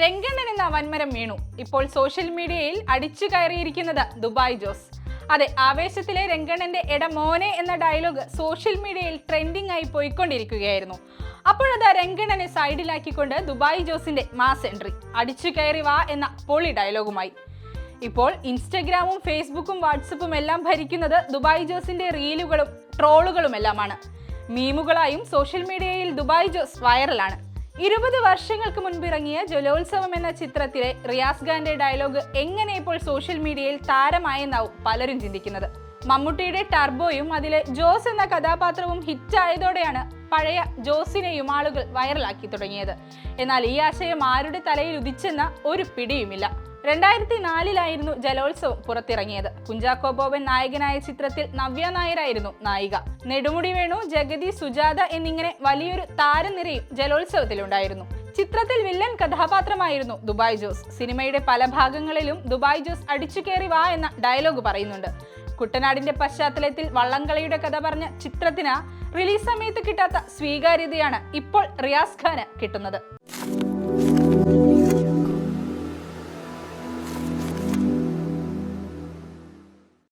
രംഗണ്ണൻ എന്ന വൻമരം വീണു. ഇപ്പോൾ സോഷ്യൽ മീഡിയയിൽ അടിച്ചു കയറിയിരിക്കുന്നത് ദുബായ് ജോസ്. അതെ ആവേശത്തിലെ രംഗണ്ണന്റെ എട മോനെ എന്ന ഡയലോഗ് സോഷ്യൽ മീഡിയയിൽ ട്രെൻഡിംഗ് ആയി പോയിക്കൊണ്ടിരിക്കുകയായിരുന്നു. അപ്പോഴത് രംഗണ്ണനെ സൈഡിലാക്കിക്കൊണ്ട് ദുബായ് ജോസിന്റെ മാസ് എൻട്രി അടിച്ചു കയറി വാ എന്ന പൊളി ഡയലോഗുമായി ഇപ്പോൾ ഇൻസ്റ്റഗ്രാമും ഫേസ്ബുക്കും വാട്സപ്പും എല്ലാം ഭരിക്കുന്നത് ദുബായ് ജോസിന്റെ റീലുകളും ട്രോളുകളും എല്ലാമാണ്. മീമുകളായും സോഷ്യൽ മീഡിയയിൽ ദുബായ് ജോസ് വൈറലാണ് ഇരുപത് വർഷങ്ങൾക്ക് മുൻപിറങ്ങിയ ജലോത്സവം എന്ന ചിത്രത്തിലെ റിയാസ് ഖാന്റെ ഡയലോഗ് എങ്ങനെ ഇപ്പോൾ സോഷ്യൽ മീഡിയയിൽ താരമായെന്നാവും പലരും ചിന്തിക്കുന്നത്. മമ്മൂട്ടിയുടെ ടർബോയും അതിലെ ജോസ് എന്ന കഥാപാത്രവും ഹിറ്റായതോടെയാണ് പഴയ ജോസിനെയും ആളുകൾ വൈറലാക്കി തുടങ്ങിയത്. എന്നാൽ ഈ ആശയം ആരുടെ തലയിൽ ഉദിച്ചെന്ന ഒരു പിടിയുമില്ല. രണ്ടായിരത്തി നാലിലായിരുന്നു ജലോത്സവം പുറത്തിറങ്ങിയത്. കുഞ്ചാക്കോ ബോബൻ നായകനായ ചിത്രത്തിൽ നവ്യ നായരായിരുന്നു നായിക. നെടുമുടി വേണു ജഗതി സുജാത എന്നിങ്ങനെ വലിയൊരു താരനിരയും ജലോത്സവത്തിലുണ്ടായിരുന്നു. ചിത്രത്തിൽ വില്ലൻ കഥാപാത്രമായിരുന്നു ദുബായ് ജോസ്. സിനിമയുടെ പല ഭാഗങ്ങളിലും ദുബായ് ജോസ് അടിച്ചു കയറി വാ എന്ന ഡയലോഗ് പറയുന്നുണ്ട്. കുട്ടനാടിന്റെ പശ്ചാത്തലത്തിൽ വള്ളംകളിയുടെ കഥ പറഞ്ഞ ചിത്രത്തിന് റിലീസ് സമയത്ത് കിട്ടാത്ത സ്വീകാര്യതയാണ് ഇപ്പോൾ റിയാസ് ഖാന് കിട്ടുന്നത്.